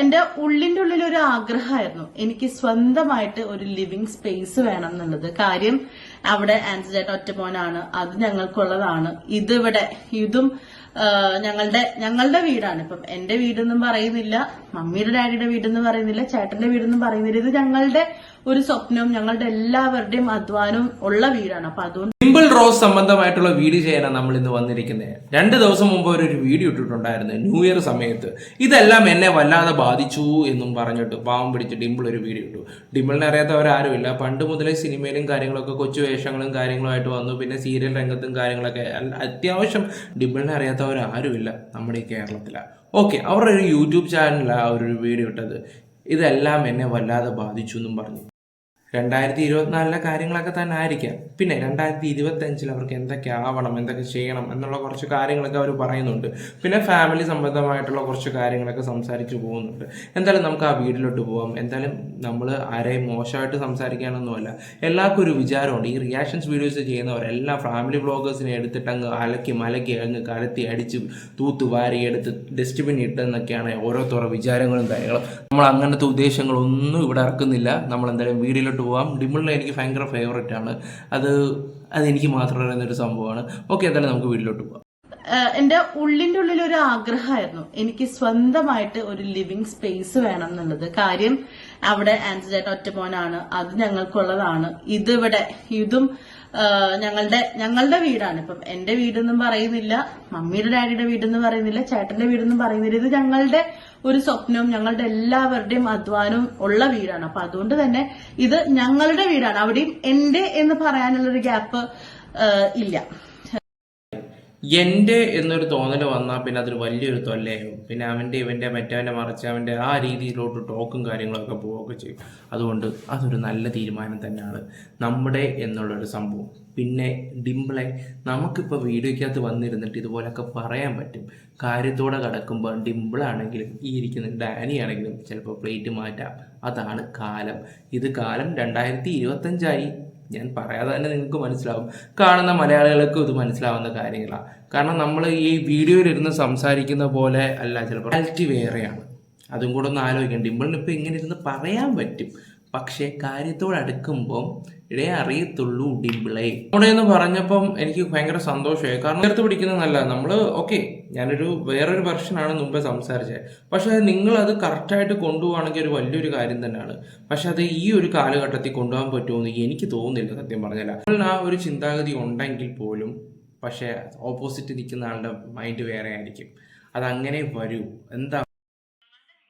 എന്റെ ഉള്ളിന്റെ ഉള്ളിൽ ഒരു ആഗ്രഹമായിരുന്നു. എനിക്ക് സ്വന്തമായിട്ട് ഒരു ലിവിങ് സ്പേസ് വേണം എന്നുള്ളത്. കാര്യം അവിടെ ആൻസിഡേറ്റ് ഒറ്റമോനാണ്. അത് ഞങ്ങൾക്കുള്ളതാണ്. ഇതിവിടെ ഇതും ഞങ്ങളുടെ ഞങ്ങളുടെ വീടാണ്. ഇപ്പം എന്റെ വീടെന്നും പറയുന്നില്ല. മമ്മിയുടെ ഡാഡിയുടെ വീടെന്ന് പറയുന്നില്ല. ചേട്ടന്റെ വീടെന്നും പറയുന്നില്ല. ഇത് ഞങ്ങളുടെ ഒരു സ്വപ്നവും ഞങ്ങളുടെ എല്ലാവരുടെയും അധ്വാനവും ഉള്ള വീടാണ്. അപ്പൊ അതുകൊണ്ട് സിമ്പിൾ റോസ് സംബന്ധമായിട്ടുള്ള വീഡിയോ ചെയ്യാനാണ് നമ്മൾ ഇന്ന് വന്നിരിക്കുന്നത്. രണ്ട് ദിവസം മുമ്പ് ഒരു ഒരു വീഡിയോ ഇട്ടിട്ടുണ്ടായിരുന്നു ന്യൂ ഇയർ സമയത്ത്. ഇതെല്ലാം എന്നെ വല്ലാതെ ബാധിച്ചു എന്നും പറഞ്ഞിട്ട് പാവം പിടിച്ച് ഡിമ്പിൾ ഒരു വീഡിയോ ഇട്ടു. ഡിമ്പിളിനെ അറിയാത്തവരാരുമില്ല. പണ്ട് മുതലേ സിനിമയിലും കാര്യങ്ങളൊക്കെ കൊച്ചു വേഷങ്ങളും കാര്യങ്ങളുമായിട്ട് വന്നു. പിന്നെ സീരിയൽ രംഗത്തും കാര്യങ്ങളൊക്കെ അത്യാവശ്യം ഡിമ്പിളിനെ അറിയാത്തവരാരുമില്ല നമ്മുടെ ഈ കേരളത്തിലാണ് ഓക്കെ അവരുടെ ഒരു യൂട്യൂബ് ചാനലിലാണ് അവരൊരു വീഡിയോ ഇട്ടത്. ഇതെല്ലാം എന്നെ വല്ലാതെ ബാധിച്ചു എന്നും പറഞ്ഞു. രണ്ടായിരത്തി ഇരുപത്തിനാലിലെ കാര്യങ്ങളൊക്കെ തന്നെ ആയിരിക്കാം. പിന്നെ രണ്ടായിരത്തി ഇരുപത്തഞ്ചിൽ അവർക്ക് എന്തൊക്കെ ആവണം എന്തൊക്കെ ചെയ്യണം എന്നുള്ള കുറച്ച് കാര്യങ്ങളൊക്കെ അവർ പറയുന്നുണ്ട്. പിന്നെ ഫാമിലി സംബന്ധമായിട്ടുള്ള കുറച്ച് കാര്യങ്ങളൊക്കെ സംസാരിച്ചു പോകുന്നുണ്ട്. എന്തായാലും നമുക്ക് ആ വീട്ടിലോട്ട് പോവാം. എന്തായാലും നമ്മൾ ആരെയും മോശമായിട്ട് സംസാരിക്കാനൊന്നുമല്ല എല്ലാവർക്കും ഒരു വിചാരമുണ്ട്. ഈ റിയാക്ഷൻസ് വീഡിയോസ് ചെയ്യുന്നവരെല്ലാം ഫാമിലി ബ്ലോഗേഴ്സിനെ എടുത്തിട്ട് അങ്ങ് അലക്കി മലക്കി അങ്ങ് കലത്തി അടിച്ച് തൂത്ത് വാരി എടുത്ത് ഡസ്റ്റ്ബിൻ ഇട്ടെന്നൊക്കെയാണ് ഓരോരുത്തരുടെ വിചാരങ്ങളും കാര്യങ്ങളും. നമ്മൾ അങ്ങനത്തെ ഉദ്ദേശങ്ങളൊന്നും ഇവിടെ ഇറക്കുന്നില്ല. നമ്മൾ എന്തായാലും വീഡിയോയിലോട്ട് പോവാം. ഡിമ്പിളിനെ എനിക്ക് ഭയങ്കര ആണ്. അത് അതെനിക്ക് മാത്രം അറിയുന്ന ഒരു സംഭവമാണ്. ഓക്കെ എന്തായാലും നമുക്ക് വീട്ടിലോട്ട് പോവാം. എന്റെ ഉള്ളിന്റെ ഉള്ളിൽ ഒരു ആഗ്രഹമായിരുന്നു. എനിക്ക് സ്വന്തമായിട്ട് ഒരു ലിവിങ് സ്പേസ് വേണം എന്നുള്ളത്. കാര്യം അവിടെ ആൻസിഡേറ്റ് ഒറ്റമോനാണ്. അത് ഞങ്ങൾക്കുള്ളതാണ്. ഇതിവിടെ ഇതും ഞങ്ങളുടെ ഞങ്ങളുടെ വീടാണ്. ഇപ്പം എന്റെ വീടെന്നും പറയുന്നില്ല മമ്മിയുടെ ഡാഡിയുടെ വീടെന്ന് പറയുന്നില്ല ചേട്ടന്റെ വീടെന്നും പറയുന്നില്ല. ഇത് ഞങ്ങളുടെ ഒരു സ്വപ്നവും ഞങ്ങളുടെ എല്ലാവരുടെയും അധ്വാനവും ഉള്ള വീടാണ്. അപ്പൊ അതുകൊണ്ട് തന്നെ ഇത് ഞങ്ങളുടെ വീടാണ്. അവിടെയും എന്റെ എന്ന് പറയാനുള്ളൊരു ഗ്യാപ്പ് ഇല്ല. എന്റെ എന്നൊരു തോന്നൽ വന്നാൽ പിന്നെ അതൊരു വലിയൊരു തൊല്ലയാവും പിന്നെ അവന്റെ ഇവന്റെ മറ്റവന്റെ മറിച്ച് അവന്റെ ആ രീതിയിലോട്ട് ടോക്കും കാര്യങ്ങളൊക്കെ പോവുകയൊക്കെ ചെയ്യും. അതുകൊണ്ട് അതൊരു നല്ല തീരുമാനം തന്നെയാണ് നമ്മുടെ എന്നുള്ളൊരു സംഭവം. പിന്നെ ഡിംപിളെ നമുക്കിപ്പോൾ വീഡിയോയ്ക്കകത്ത് വന്നിരുന്നിട്ട് ഇതുപോലൊക്കെ പറയാൻ പറ്റും. കാര്യത്തോടെ കിടക്കുമ്പോൾ ഡിംപിളാണെങ്കിലും ഈ ഇരിക്കുന്ന ഡാനി ആണെങ്കിലും ചിലപ്പോൾ പ്ലേറ്റ് മാറ്റാം. അതാണ് കാലം. ഇത് കാലം രണ്ടായിരത്തി ഇരുപത്തഞ്ചായി. ഞാൻ പറയാതെ തന്നെ നിങ്ങൾക്ക് മനസ്സിലാവും. കാണുന്ന മലയാളികൾക്കും ഇത് മനസ്സിലാവുന്ന കാര്യങ്ങളാണ് കാരണം നമ്മൾ ഈ വീഡിയോയിൽ വീഡിയോയിലിരുന്ന് സംസാരിക്കുന്ന പോലെ അല്ല ചിലപ്പോൾ റിയാലിറ്റി വേറെയാണ്. അതും കൂടെ ഒന്ന് ആലോചിക്കണം ഡിമ്പിളിന് ഇപ്പോൾ ഇങ്ങനെ ഇരുന്ന് പറയാൻ പറ്റും. പക്ഷേ കാര്യത്തോട് ഇടേ അറിയത്തുള്ളൂ ഡിംപിളെ അവിടെ എന്ന് പറഞ്ഞപ്പം എനിക്ക് ഭയങ്കര സന്തോഷമായി. കാരണം ചേർത്ത് പിടിക്കുന്നതല്ല നമ്മൾ ഓക്കെ ഞാനൊരു വേറൊരു വെർഷനാണ് മുമ്പേ സംസാരിച്ചത്. പക്ഷേ നിങ്ങൾ അത് കറക്റ്റായിട്ട് കൊണ്ടുപോകുകയാണെങ്കിൽ ഒരു വലിയൊരു കാര്യം തന്നെയാണ്. പക്ഷെ അത് ഈ ഒരു കാലഘട്ടത്തിൽ കൊണ്ടുപോകാൻ പറ്റുമെന്ന് എനിക്ക് തോന്നുന്നില്ല സത്യം പറഞ്ഞല്ല പറഞ്ഞാൽ ആ ഒരു ചിന്താഗതി ഉണ്ടെങ്കിൽ പോലും പക്ഷേ ഓപ്പോസിറ്റ് നിൽക്കുന്ന ആളുടെ മൈൻഡ് വേറെ ആയിരിക്കും. അതങ്ങനെ വരൂ. എന്താ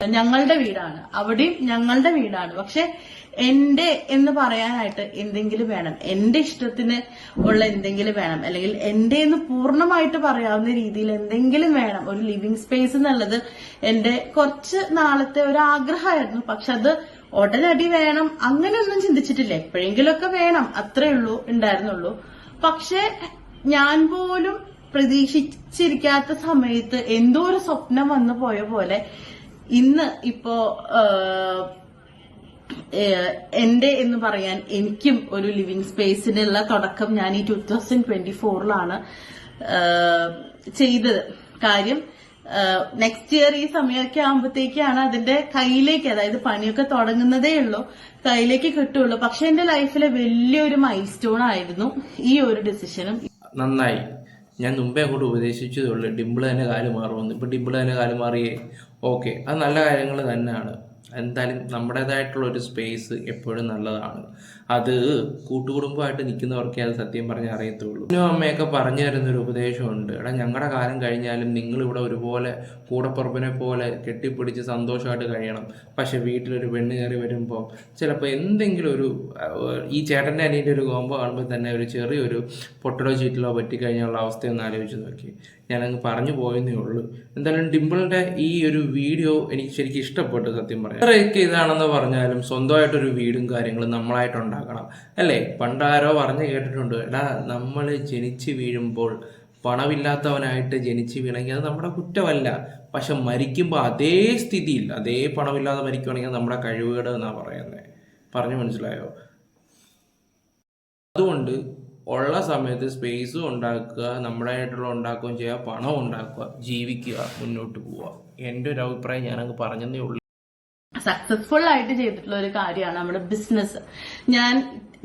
ഞങ്ങളുടെ വീടാണ്. അവിടെയും ഞങ്ങളുടെ വീടാണ്. പക്ഷെ എന്റെ എന്ന് പറയാനായിട്ട് എന്തെങ്കിലും വേണം. എന്റെ ഇഷ്ടത്തിന് ഉള്ള എന്തെങ്കിലും വേണം. അല്ലെങ്കിൽ എന്റെ എന്ന് പൂർണമായിട്ട് പറയാവുന്ന രീതിയിൽ എന്തെങ്കിലും വേണം. ഒരു ലിവിങ് സ്പേസ് എന്നുള്ളത് എന്റെ കുറച്ച് നാളത്തെ ഒരു ആഗ്രഹമായിരുന്നു. പക്ഷെ അത് ഉടനടി വേണം. അങ്ങനെയൊന്നും ചിന്തിച്ചിട്ടില്ല. എപ്പോഴെങ്കിലുമൊക്കെ വേണം. അത്രേ ഉള്ളൂ ഉണ്ടായിരുന്നുള്ളൂ. പക്ഷെ ഞാൻ പോലും പ്രതീക്ഷിച്ചിരിക്കാത്ത സമയത്ത് എന്തോ ഒരു സ്വപ്നം വന്നു പോയ പോലെ ഇന്ന് ഇപ്പോ എന്റെ എന്ന് പറയാൻ എനിക്കും ഒരു ലിവിങ് സ്പേസിനുള്ള തുടക്കം ഞാൻ ഈ ടൂ തൗസൻഡ് ട്വന്റി ഫോറിലാണ് ചെയ്തത്. കാര്യം നെക്സ്റ്റ് ഇയർ ഈ സമയമൊക്കെ ആകുമ്പോഴത്തേക്കാണ് അതിന്റെ കയ്യിലേക്ക് അതായത് പണിയൊക്കെ തുടങ്ങുന്നതേ ഉള്ളൂ കയ്യിലേക്ക് കിട്ടുള്ളൂ. പക്ഷെ എന്റെ ലൈഫിലെ വലിയൊരു മൈൽ സ്റ്റോൺ ആയിരുന്നു ഈ ഒരു ഡിസിഷനും. നന്നായി. ഞാൻ മുമ്പേ അങ്ങോട്ട് ഉപദേശിച്ചതേ ഉള്ളൂ. ഡിമ്പിൾ തന്നെ കാൽ മാറുമെന്ന്. ഇപ്പൊ ഡിമ്പിൾ തന്നെ കാൽ മാറിയേ ഓക്കെ. അത് നല്ല കാര്യങ്ങൾ തന്നെയാണ്. എന്തായാലും നമ്മുടേതായിട്ടുള്ള ഒരു സ്പേസ് എപ്പോഴും നല്ലതാണ്. അത് കൂട്ടുകുടുംബമായിട്ട് നിൽക്കുന്നവർക്കേ അത് സത്യം പറഞ്ഞാൽ അറിയത്തുള്ളൂ. അച്ഛനും അമ്മയൊക്കെ പറഞ്ഞു തരുന്നൊരു ഉപദേശമുണ്ട്. എടാ ഞങ്ങളുടെ കാലം കഴിഞ്ഞാലും നിങ്ങളിവിടെ ഒരുപോലെ കൂടപ്പുറപ്പിനെ പോലെ കെട്ടിപ്പിടിച്ച് സന്തോഷമായിട്ട് കഴിയണം. പക്ഷെ വീട്ടിലൊരു പെണ്ണ് കയറി വരുമ്പോൾ ചിലപ്പോൾ എന്തെങ്കിലും ഒരു ഈ ചേട്ടന്റെ അനിയന്റെ ഒരു കോമ്പോ കാണുമ്പോൾ തന്നെ ഒരു ചെറിയൊരു പൊട്ടലോ ചീറ്റിലോ പറ്റിക്കഴിഞ്ഞുള്ള അവസ്ഥയൊന്ന് ആലോചിച്ച് നോക്കി. ഞാനങ്ങ് പറഞ്ഞു പോയെന്നേ ഉള്ളൂ. എന്തായാലും ഡിമ്പിളിന്റെ ഈ ഒരു വീഡിയോ എനിക്ക് ശരിക്കും ഇഷ്ടപ്പെട്ടു സത്യം പറയാം എത്രയൊക്കെ ഇതാണെന്ന് പറഞ്ഞാലും സ്വന്തമായിട്ടൊരു വീടും കാര്യങ്ങളും നമ്മളായിട്ട് ഉണ്ടാക്കണം അല്ലേ? പണ്ടാരോ പറഞ്ഞു കേട്ടിട്ടുണ്ട് എടാ നമ്മൾ ജനിച്ച് വീഴുമ്പോൾ പണമില്ലാത്തവനായിട്ട് ജനിച്ച് വീണെങ്കിൽ അത് നമ്മുടെ കുറ്റമല്ല. പക്ഷെ മരിക്കുമ്പോൾ അതേ സ്ഥിതിയിൽ അതേ പണമില്ലാതെ മരിക്കുവാണെങ്കിൽ നമ്മുടെ കഴിവുകേട് എന്നാണ് പറയുന്നത് പറഞ്ഞു മനസ്സിലായോ? അതുകൊണ്ട് ഉള്ള സമയത്ത് സ്പേസും ഉണ്ടാക്കുക നമ്മുടേതായിട്ടുള്ള ഉണ്ടാക്കുകയും ചെയ്യുക പണം ഉണ്ടാക്കുക ജീവിക്കുക മുന്നോട്ട് പോവുക. എന്റെ ഒരു അഭിപ്രായം ഞാനങ്ങ് പറഞ്ഞതേ ഉള്ളൂ. സക്സസ്ഫുൾ ആയിട്ട് ചെയ്തിട്ടുള്ള ഒരു കാര്യമാണ് നമ്മുടെ ബിസിനസ് ഞാൻ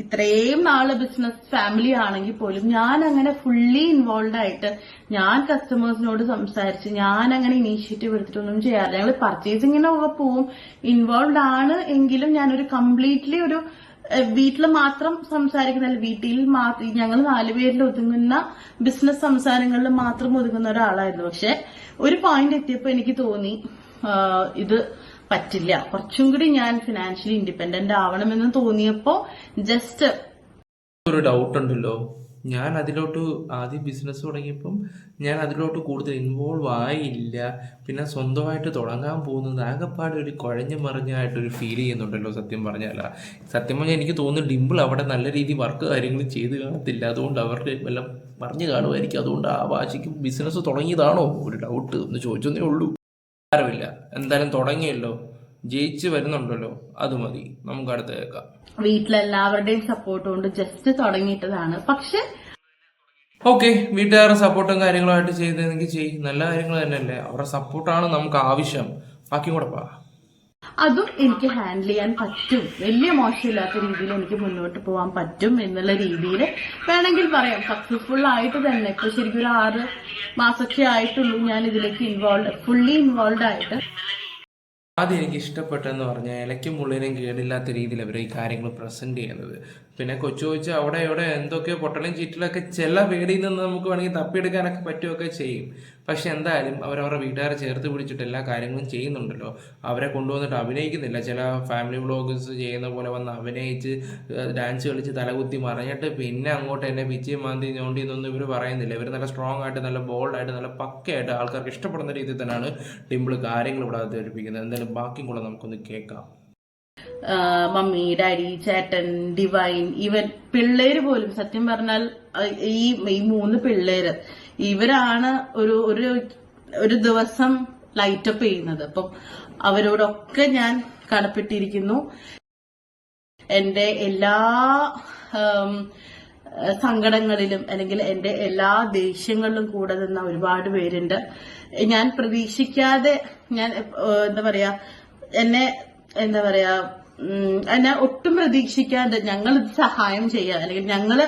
ഇത്രയും നാൾ ബിസിനസ് ഫാമിലി ആണെങ്കിൽ പോലും ഞാൻ അങ്ങനെ ഫുള്ളി ഇൻവോൾവ് ആയിട്ട് ഞാൻ കസ്റ്റമേഴ്സിനോട് സംസാരിച്ച് ഞാൻ അങ്ങനെ ഇനീഷ്യേറ്റീവ് എടുത്തിട്ടൊന്നും ചെയ്യാറില്ല. ഞങ്ങൾ പർച്ചേസിങ്ങിനൊക്കെ പോവും. ഇൻവോൾവ് ആണ് എങ്കിലും ഞാൻ ഒരു കംപ്ലീറ്റ്ലി ഒരു വീട്ടിൽ മാത്രം സംസാരിക്കുന്നില്ല വീട്ടിൽ ഞങ്ങൾ നാലുപേരിൽ ഒതുങ്ങുന്ന ബിസിനസ് സംസാരങ്ങളിൽ മാത്രം ഒതുങ്ങുന്ന ഒരാളായിരുന്നു. പക്ഷെ ഒരു പോയിന്റ് എത്തിയപ്പോൾ എനിക്ക് തോന്നി ഇത് പറ്റില്ല. കുറച്ചും കൂടി ഞാൻ ഫിനാൻഷ്യലി ഇൻഡിപെൻഡന്റ് ആവണമെന്ന് തോന്നിയപ്പോ ജസ്റ്റ് ഒരു ഡൗട്ട് ഉണ്ടല്ലോ. ഞാൻ അതിലോട്ട് ആദ്യം ബിസിനസ് തുടങ്ങിയപ്പം ഞാൻ അതിലോട്ട് കൂടുതൽ ഇൻവോൾവ് ആയില്ല. പിന്നെ സ്വന്തമായിട്ട് തുടങ്ങാൻ പോകുന്നത് ആകെപ്പാടെ ഒരു കുഴഞ്ഞു മറിഞ്ഞായിട്ടൊരു ഫീൽ ചെയ്യുന്നുണ്ടല്ലോ സത്യം പറഞ്ഞാൽ. സത്യം പറഞ്ഞാൽ എനിക്ക് തോന്നുന്നു ഡിമ്പിൾ അവിടെ നല്ല രീതിയിൽ വർക്ക് കാര്യങ്ങൾ ചെയ്ത് കാണത്തില്ല. അതുകൊണ്ട് അവർക്ക് വല്ല പറഞ്ഞു കാണുമായിരിക്കും. അതുകൊണ്ട് ആ വാശിക്ക് ബിസിനസ് തുടങ്ങിയതാണോ? ഒരു ഡൗട്ട് എന്ന് ചോദിച്ചതേ ഉള്ളൂ. സാരമില്ല എന്തായാലും തുടങ്ങിയല്ലോ. ജയിച്ച് വരുന്നുണ്ടല്ലോ. അത് മതി. നമുക്ക് അടുത്ത് കേൾക്കാം. വീട്ടിലെല്ലാവരുടെയും സപ്പോർട്ട് കൊണ്ട് ജസ്റ്റ് തുടങ്ങിയിട്ടതാണ്. പക്ഷെ ഓക്കെ വീട്ടുകാരുടെ സപ്പോർട്ടും കാര്യങ്ങളുമായിട്ട് ചെയ്തെങ്കിൽ ചെയ്യും. നല്ല കാര്യങ്ങൾ തന്നെയല്ലേ. അവരുടെ സപ്പോർട്ടാണ് നമുക്ക് ആവശ്യം. ബാക്കി കൂടെ അതും എനിക്ക് ഹാൻഡിൽ ചെയ്യാൻ പറ്റും. വലിയ മോശമില്ലാത്ത രീതിയിൽ എനിക്ക് മുന്നോട്ട് പോകാൻ പറ്റും എന്നുള്ള രീതിയിൽ വേണമെങ്കിൽ പറയാം. സക്സസ്ഫുൾ ആയിട്ട് തന്നെ. ഇപ്പൊ ശരിക്കും ഒരു ആറ് മാസമൊക്കെ ആയിട്ടുള്ളൂ ഞാൻ ഇതിലേക്ക് ഇൻവോൾവ് ഫുള്ളി ഇൻവോൾവ് ആയിട്ട്. ആദ്യം എനിക്ക് ഇഷ്ടപ്പെട്ടെന്ന് പറഞ്ഞാൽ ഇലയ്ക്കും മുള്ളിനും കേടില്ലാത്ത രീതിയിൽ അവർ ഈ കാര്യങ്ങൾ പ്രസന്റ് ചെയ്യുന്നത്. പിന്നെ കൊച്ചു കൊച്ചു അവിടെ ഇവിടെ എന്തൊക്കെയോ പൊട്ടലും ചീറ്റലൊക്കെ ചില പേടിയിൽ നിന്ന് നമുക്ക് വേണമെങ്കിൽ തപ്പിയെടുക്കാനൊക്കെ പറ്റുകയൊക്കെ ചെയ്യും. പക്ഷെ എന്തായാലും അവരവരുടെ വീട്ടുകാരെ ചേർത്ത് പിടിച്ചിട്ട് എല്ലാ കാര്യങ്ങളും ചെയ്യുന്നുണ്ടല്ലോ. അവരെ കൊണ്ടുവന്നിട്ട് അഭിനയിക്കുന്നില്ല. ചില ഫാമിലി വ്ളോഗേഴ്സ് ചെയ്യുന്ന പോലെ വന്ന് അഭിനയിച്ച് ഡാൻസ് കളിച്ച് തലകുത്തി മറിഞ്ഞിട്ട് പിന്നെ അങ്ങോട്ട് എന്നെ പിച്ചി മാന്തി ഞോണ്ടി എന്നൊന്നും ഇവർ പറയുന്നില്ല. ഇവർ നല്ല സ്ട്രോങ് ആയിട്ട് നല്ല ബോൾഡായിട്ട് നല്ല പക്കയായിട്ട് ആൾക്കാർക്ക് ഇഷ്ടപ്പെടുന്ന രീതിയിൽ തന്നെയാണ് ടിമ്പിൾ കാര്യങ്ങൾ ഇവിടെ അവതരിപ്പിക്കുന്നത്. എന്തായാലും ബാക്കിയും കൂടെ നമുക്കൊന്ന് കേൾക്കാം. മമ്മി ഡാഡി ചേട്ടൻ ഡിവൈൻ ഇവൻ പിള്ളേര് പോലും സത്യം പറഞ്ഞാൽ ഈ ഈ മൂന്ന് പിള്ളേര് ഇവരാണ് ഒരു ഒരു ഒരു ദിവസം ലൈറ്റപ്പ് ചെയ്യുന്നത്. അപ്പം അവരോടൊക്കെ ഞാൻ കടപ്പെട്ടിരിക്കുന്നു. എന്റെ എല്ലാ സങ്കടങ്ങളിലും അല്ലെങ്കിൽ എന്റെ എല്ലാ ദേഷ്യങ്ങളിലും കൂടെ നിന്ന ഒരുപാട് പേരുണ്ട്. ഞാൻ പ്രതീക്ഷിക്കാതെ ഞാൻ എന്താ പറയാ എന്നെ എന്താ പറയാ എന്നെ ഒട്ടും പ്രതീക്ഷിക്കാണ്ട് ഞങ്ങൾ സഹായം ചെയ്യുക അല്ലെങ്കിൽ ഞങ്ങൾ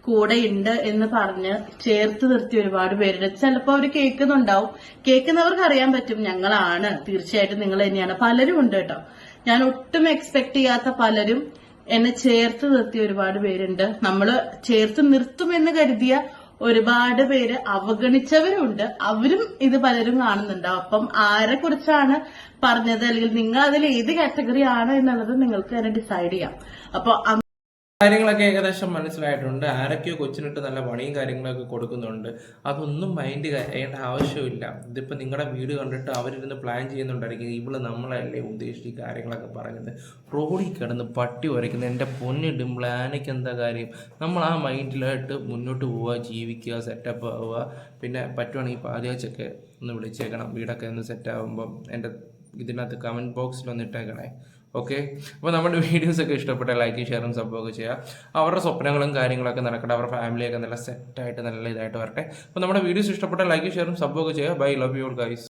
കൂടെ ഉണ്ട് എന്ന് പറഞ്ഞ് ചേർത്ത് നിർത്തി ഒരുപാട് പേരുണ്ട്. ചിലപ്പോൾ അവർ കേൾക്കുന്നുണ്ടാവും. കേൾക്കുന്നവർക്ക് അറിയാൻ പറ്റും ഞങ്ങളാണ്. തീർച്ചയായിട്ടും നിങ്ങൾ തന്നെയാണ്. പലരും ഉണ്ട് കേട്ടോ. ഞാൻ ഒട്ടും എക്സ്പെക്ട് ചെയ്യാത്ത പലരും എന്നെ ചേർത്ത് നിർത്തിയ ഒരുപാട് പേരുണ്ട്. നമ്മൾ ചേർത്ത് നിർത്തുമെന്ന് കരുതിയ ഒരുപാട് പേര് അവഗണിച്ചവരുണ്ട്. അവരും ഇത് പലരും കാണുന്നുണ്ടാവും അപ്പം ആരെ കുറിച്ചാണ് പറഞ്ഞത്? അല്ലെങ്കിൽ നിങ്ങൾ അതിൽ ഏത് കാറ്റഗറി ആണ് എന്നുള്ളത് നിങ്ങൾക്ക് തന്നെ ഡിസൈഡ് ചെയ്യാം. അപ്പൊ കാര്യങ്ങളൊക്കെ ഏകദേശം മനസ്സിലായിട്ടുണ്ട്. ആരൊക്കെയോ കൊച്ചിനിട്ട് നല്ല പണിയും കാര്യങ്ങളൊക്കെ കൊടുക്കുന്നുണ്ട്. അതൊന്നും മൈൻഡ് ചെയ്യേണ്ട ആവശ്യമില്ല. ഇതിപ്പോൾ നിങ്ങളുടെ വീട് കണ്ടിട്ട് അവരിരുന്ന് പ്ലാൻ ചെയ്യുന്നുണ്ടായിരിക്കും. ഇവൾ നമ്മളല്ലേ ഉദ്ദേശിച്ച് ഈ കാര്യങ്ങളൊക്കെ പറയുന്നത് റോഡിൽ കിടന്ന് പട്ടി ഉരയ്ക്കുന്നത് എന്റെ പൊന്നിടും പ്ലാനൊക്കെ എന്താ കാര്യം? നമ്മൾ ആ മൈൻഡിലായിട്ട് മുന്നോട്ട് പോവുക ജീവിക്കുക സെറ്റപ്പ് ആവുക. പിന്നെ പറ്റുവാണെങ്കിൽ പാതിയാച്ചൊക്കെ ഒന്ന് വിളിച്ചേക്കണം. വീടൊക്കെ ഒന്ന് സെറ്റ് ആകുമ്പം എന്റെ ഇതിനകത്ത് കമന്റ് ബോക്സിൽ ഒന്ന് ഇട്ടേക്കണേ. ഓക്കെ അപ്പോൾ നമ്മുടെ വീഡിയോസ് ഒക്കെ ഇഷ്ടപ്പെട്ട ലൈക്ക് ഷെയറും സബ്ബൊക്കെ ചെയ്യുക. അവരുടെ സ്വപ്നങ്ങളും കാര്യങ്ങളൊക്കെ നടക്കട്ടെ. അവരുടെ ഫാമിലിയൊക്കെ നല്ല സെറ്റായിട്ട് നല്ല ഇതായിട്ട് വരട്ടെ. അപ്പോൾ നമ്മുടെ വീഡിയോസ് ഇഷ്ടപ്പെട്ട ലൈക്ക് ഷെയറും സബ്ബൊക്കെ ചെയ്യുക. Bye love you guys